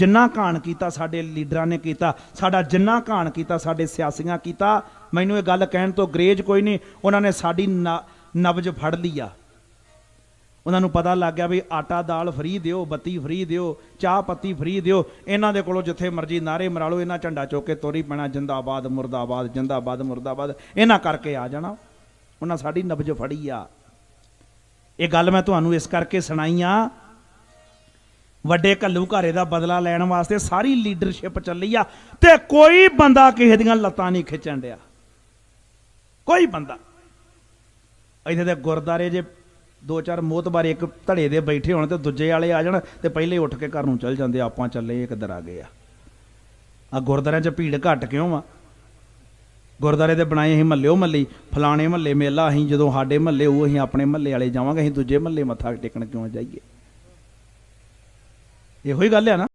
ਜਿੰਨਾ ਘਾਣ ਕੀਤਾ ਸਾਡੇ ਲੀਡਰਾਂ ਨੇ ਕੀਤਾ, ਸਾਡਾ ਜਿੰਨਾ ਘਾਣ ਕੀਤਾ ਸਾਡੇ ਸਿਆਸੀਆਂ ਕੀਤਾ, ਮੈਨੂੰ ਇਹ ਗੱਲ ਕਹਿਣ ਤੋਂ ਗਰੇਜ ਕੋਈ ਨਹੀਂ, ਉਹਨਾਂ ਨੇ ਸਾਡੀ ਨ- ਨਬਜ ਫੜ ਲਈ ਆ। ਉਹਨਾਂ ਨੂੰ ਪਤਾ ਲੱਗ ਗਿਆ ਵੀ ਆਟਾ ਦਾਲ ਫਰੀ ਦਿਓ, ਬੱਤੀ ਫਰੀ ਦਿਓ, ਚਾਹ ਪੱਤੀ ਫਰੀ ਦਿਓ, ਇਹਨਾਂ ਦੇ ਕੋਲੋਂ ਜਿੱਥੇ ਮਰਜ਼ੀ ਨਾਰੇ ਮਰਾ ਲਓ, ਇਹਨਾਂ ਝੰਡਾ ਚੁੱਕ ਕੇ ਤੋਰੀ ਪੈਣਾ, ਜਿੰਦਾਬਾਦ, ਮੁਰਦਾਬਾਦ ਜਿੰਦਾਬਾਦ, ਮੁਰਦਾਬਾਦ, ਇਹਨਾਂ ਕਰਕੇ ਆ ਜਾਣਾ। ਉਹਨਾਂ ਸਾਡੀ ਨਬਜ ਫੜੀ ਆ। ਇਹ ਗੱਲ ਮੈਂ ਤੁਹਾਨੂੰ ਇਸ ਕਰਕੇ ਸੁਣਾਈ ਆ ਵੱਡੇ ਕੱਲੂ ਘਾਰੇ ਦਾ ਬਦਲਾ ਲੈਣ ਵਾਸਤੇ ਸਾਰੀ ਲੀਡਰਸ਼ਿਪ ਚੱਲੀ ਆ ਤੇ ਕੋਈ ਬੰਦਾ ਕਿਸੇ ਦੀਆਂ ਲੱਤਾਂ ਨਹੀਂ ਖਿੱਚਣ ਡਿਆ। ਕੋਈ ਬੰਦਾ। ਇੱਥੇ ਦੇ ਗੁਰਦਾਰੇ ਜੇ ਦੋ ਚਾਰ ਮੋਤਬਾਰ ਇੱਕ ਧੜੇ ਦੇ ਬੈਠੇ ਹੋਣ ਤੇ ਦੂਜੇ ਵਾਲੇ ਆ ਜਾਣ ਤੇ ਪਹਿਲੇ ਉੱਠ ਕੇ ਘਰ ਨੂੰ ਚੱਲ ਜਾਂਦੇ, ਆਪਾਂ ਚੱਲੇ ਕਿੱਧਰ ਆ ਗਏ ਆ। ਆ ਗੁਰਦਾਰਿਆਂ 'ਚ ਭੀੜ ਘੱਟ ਕਿਉਂ ਆ? ਗੁਰਦਾਰੇ ਦੇ ਬਣਾਏ ਅਸੀਂ ਮੱਲਿਓ ਮੱਲੀ, ਫਲਾਣੇ ਮਹੱਲੇ ਮੇਲਾ, ਅਸੀਂ ਜਦੋਂ ਸਾਡੇ ਮਹੱਲੇ ਉਹ ਅਸੀਂ ਆਪਣੇ ਮਹੱਲੇ ਵਾਲੇ ਜਾਵਾਂਗੇ, ਅਸੀਂ ਦੂਜੇ ਮਹੱਲੇ ਮੱਥਾ ਟੇਕਣ ਕਿਉਂ ਜਾਈਏ? ਇਹੋ ਹੀ ਗੱਲ ਆ ਨਾ।